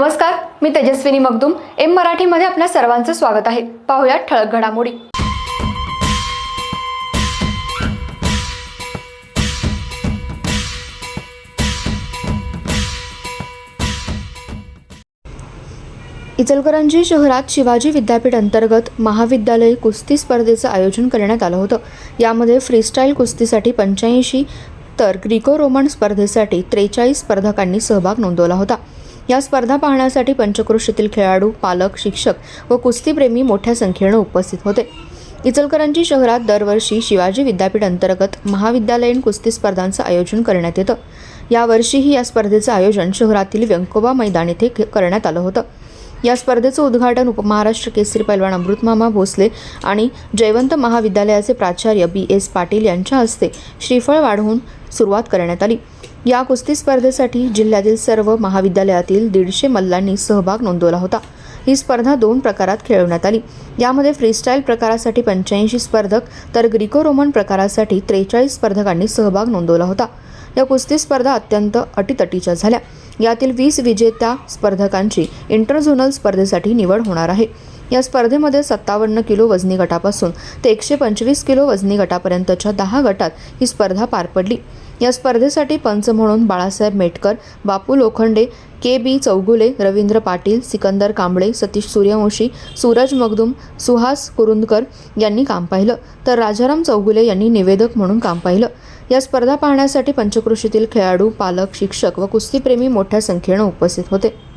नमस्कार मी तेजस्विनी मगदूम. एम मराठीमध्ये आपल्या सर्वांचं स्वागत आहे. पाहुयात ठळक घडामोडी. इचलकरंजी शहरात शिवाजी विद्यापीठ अंतर्गत महाविद्यालय कुस्ती स्पर्धेचं आयोजन करण्यात आलं होतं. यामध्ये फ्रीस्टाईल कुस्तीसाठी पंच्याऐंशी तर ग्रीको रोमन स्पर्धेसाठी त्रेचाळीस स्पर्धकांनी सहभाग नोंदवला होता. या स्पर्धा पाहण्यासाठी पंचक्रोशीतील खेळाडू पालक शिक्षक व कुस्तीप्रेमी मोठ्या संख्येनं उपस्थित होते. इचलकरंजी शहरात दरवर्षी शिवाजी विद्यापीठ अंतर्गत महाविद्यालयीन कुस्ती स्पर्धांचं आयोजन करण्यात येतं. यावर्षीही या स्पर्धेचं आयोजन शहरातील व्यंकोबा मैदान येथे करण्यात आलं होतं. या स्पर्धेचं उद्घाटन उपमहाराष्ट्र केसरी पैलवान अमृतमामा भोसले आणि जयवंत महाविद्यालयाचे प्राचार्य बी एस पाटील यांच्या हस्ते श्रीफळ वाढवून सुरुवात करण्यात आली. या कुस्ती स्पर्धेसाठी जिल्ह्यातील सर्व महाविद्यालयातील दीडशे मल्लांनी सहभाग नोंदवला होता. ही स्पर्धा दोन प्रकारात खेळवण्यात आली. यामध्ये फ्रीस्टाईल प्रकारासाठी पंच्याऐंशी स्पर्धक तर ग्रीको रोमन प्रकारासाठी त्रेचाळीस स्पर्धकांनी सहभाग नोंदवला होता. या कुस्ती स्पर्धा अत्यंत अटीतटीच्या झाल्या. यातील वीस विजेत्या स्पर्धकांची इंटरझोनल स्पर्धेसाठी निवड होणार आहे. या स्पर्धेमध्ये सत्तावन्न किलो वजनी गटापासून ते एकशे पंचवीस किलो वजनी गटापर्यंतच्या दहा गटात ही स्पर्धा पार पडली. या स्पर्धेसाठी पंच म्हणून बाळासाहेब मेटकर बापू लोखंडे के बी चौगुले रवींद्र पाटील सिकंदर कांबळे सतीश सूर्यवंशी सूरज मगदुम सुहास कुरुंदकर यांनी काम पाहिलं. तर राजाराम चौगुले यांनी निवेदक म्हणून काम पाहिलं. या स्पर्धा पाहण्यासाठी पंचकृषीतील खेळाडू पालक शिक्षक व कुस्तीप्रेमी मोठ्या संख्येनं उपस्थित होते.